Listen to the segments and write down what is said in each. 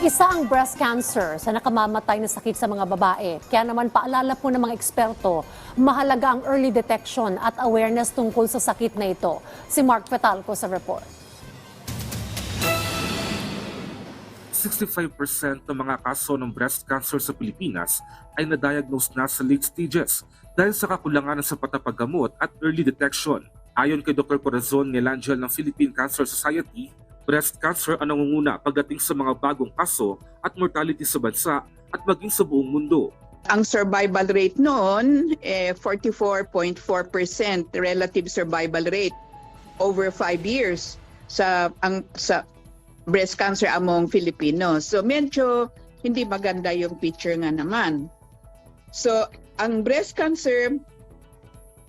Isa ang breast cancer sa nakamamatay na sakit sa mga babae. Kaya naman paalala po ng mga eksperto, mahalaga ang early detection at awareness tungkol sa sakit na ito. Si Mark Fetalco sa report. 65% ng mga kaso ng breast cancer sa Pilipinas ay na-diagnose na sa late stages dahil sa kakulangan ng sapat na paggamot at early detection. Ayon kay Dr. Corazon Ngelangel ng Philippine Cancer Society, breast cancer ang nangunguna pagdating sa mga bagong kaso at mortality sa bansa at maging sa buong mundo. Ang survival rate noon, eh, 44.4% relative survival rate over 5 years sa ang sa breast cancer among Filipinos. So medyo hindi maganda yung picture nga naman. So ang breast cancer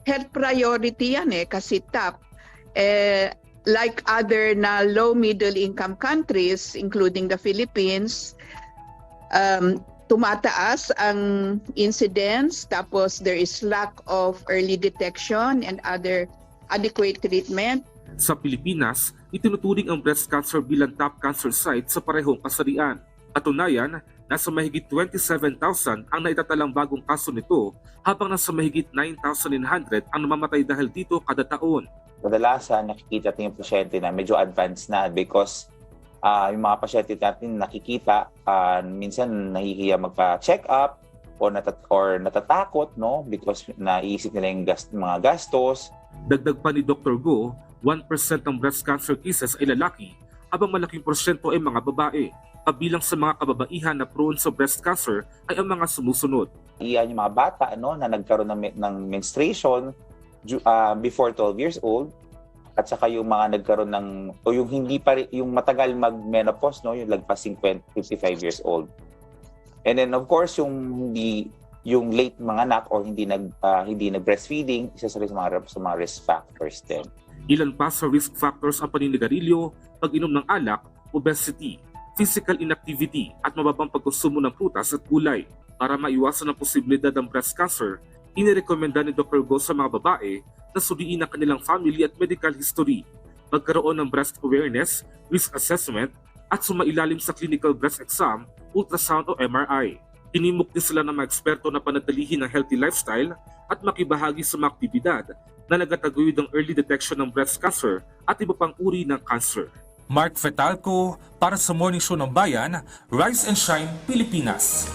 health priority yan eh kasi top eh like other na low middle income countries including the Philippines um, tumataas ang incidence tapos there is lack of early detection and other adequate treatment Sa Pilipinas, itinuturing ang breast cancer bilang top cancer site sa parehong kasarian. Katunayan, nasa mahigit 27,000 ang naitatalang bagong kaso nito habang nasa mahigit 9,900 ang namamatay dahil dito kada taon. Kadalasan nakikita natin yung pasyente na medyo advanced na because ah yung mga pasyente natin nakikita ah, minsan nahihiya magpa-check up or natat or natatakot no because naisip nila yung gast mga gastos Dagdag pa ni Dr. Go, 1% ng breast cancer cases ay lalaki habang malaking porsyento ay mga babae. Kabilang sa mga kababaihan na prone sa breast cancer ay ang mga sumusunod. iyan yung mga bata no na nagkaroon ng, ng menstruation ah, before 12 years old at saka yung mga nagkaroon ng o yung hindi pa yung matagal mag-menopause no yung lagpas 50 55 years old and then of course yung hindi yung late mga anak or hindi nag ah, hindi nag breastfeeding isa sa mga sa mga risk factors din Ilan pa sa risk factors ang paninigarilyo, pag-inom ng alak, obesity, physical inactivity at mababang pagkonsumo ng prutas at gulay. Para maiwasan ang posibilidad ng breast cancer, inirekomenda ni Dr. Go sa mga babae na suriin ang kanilang family at medical history, magkaroon ng breast awareness, risk assessment, at sumailalim sa clinical breast exam, ultrasound o MRI. Tinimok din sila ng mga eksperto na panatilihin ang healthy lifestyle at makibahagi sa mga aktibidad na nagataguyod ang early detection ng breast cancer at iba pang uri ng cancer. Mark Fetalco para sa Morning Show ng Bayan, Rise and Shine, Pilipinas.